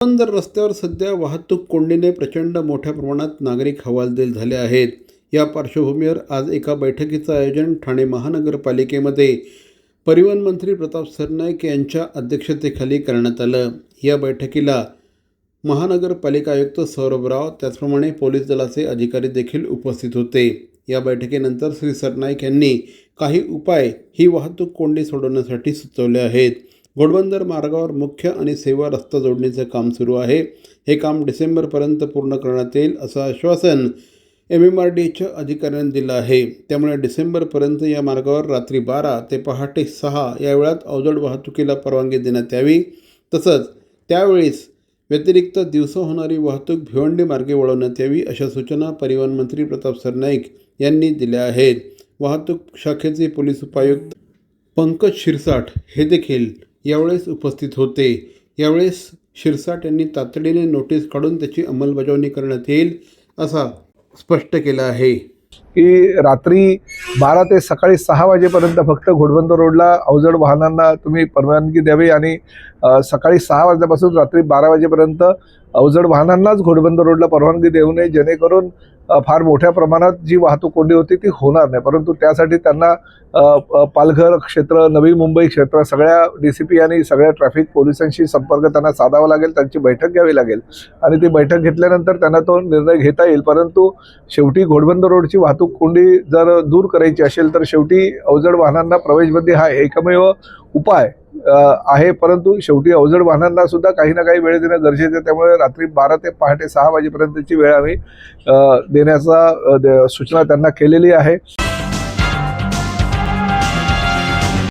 पुरंदर रस्त्यावर सध्या वाहतूक कोंडीने प्रचंड मोठ्या प्रमाणात नागरिक हवालदिल झाले आहेत. या पार्श्वभूमीवर आज एका बैठकीचं आयोजन ठाणे महानगरपालिकेमध्ये परिवहन मंत्री प्रताप सरनाईक यांच्या अध्यक्षतेखाली करण्यात आलं. या बैठकीला महानगरपालिका आयुक्त सौरभ राव त्याचप्रमाणे पोलीस दलाचे अधिकारी देखील उपस्थित होते. या बैठकीनंतर श्री सरनाईक यांनी काही उपाय ही वाहतूक कोंडी सोडवण्यासाठी सुचवले आहेत. घोडबंदर मार्गावर मुख्य आणि सेवा रस्ता जोडणीचं काम सुरू आहे. हे काम डिसेंबरपर्यंत पूर्ण करण्यात येईल असं आश्वासन एम एम आर डीच्या अधिकाऱ्यांनी दिलं आहे. त्यामुळे डिसेंबरपर्यंत या मार्गावर रात्री बारा ते पहाटे सहा या वेळात अवजड वाहतुकीला परवानगी देण्यात यावी. तसंच त्यावेळेस व्यतिरिक्त दिवसा होणारी वाहतूक भिवंडी मार्गे वळवण्यात यावी अशा सूचना परिवहन मंत्री प्रताप सरनाईक यांनी दिल्या आहेत. वाहतूक शाखेचे पोलीस उपायुक्त पंकज शिरसाट हे देखील यावेळेस उपस्थित होते. यावेळेस शिरसाट यांनी तातडीने नोटीस काढून त्याची अंमलबजावणी करण्यात येईल असा स्पष्ट केलं आहे. की रात्री बारा ते सकाळी सहा वाजेपर्यंत फक्त घोडबंदर रोडला अवजड वाहनांना तुम्ही परवानगी द्यावी आणि सकाळी सहा वाजल्यापासून रात्री बारा वाजेपर्यंत अवजड वाहनांनाच घोडबंदर रोडला परवानगी देऊ नये जेणेकरून फार मोठ्या प्रमाणात जी वाहतूक कोंडी होती ती होणार नाही. परंतु त्यासाठी त्यांना पालघर क्षेत्र नवी मुंबई क्षेत्र सगळ्या डी सी पी आणि सगळ्या ट्रॅफिक पोलिसांशी संपर्क त्यांना साधावा लागेल त्यांची बैठक घ्यावी लागेल. आणि ती बैठक घेतल्यानंतर त्यांना तो निर्णय घेता येईल. परंतु शेवटी घोडबंदर रोडची वाहतूक कोंडी जर दूर करायची असेल तर शेवटी अवजड वाहनांना प्रवेशबंदी हा एकमेव उपाय आहे. परंतु शेवटी अवजड वाहनांना सुद्धा काही ना काही वेळ देणं गरजेचं आहे. त्यामुळे रात्री बारा ते पहाटे सहा वाजेपर्यंतची वेळ आम्ही देण्याचा सूचना त्यांना केलेली आहे.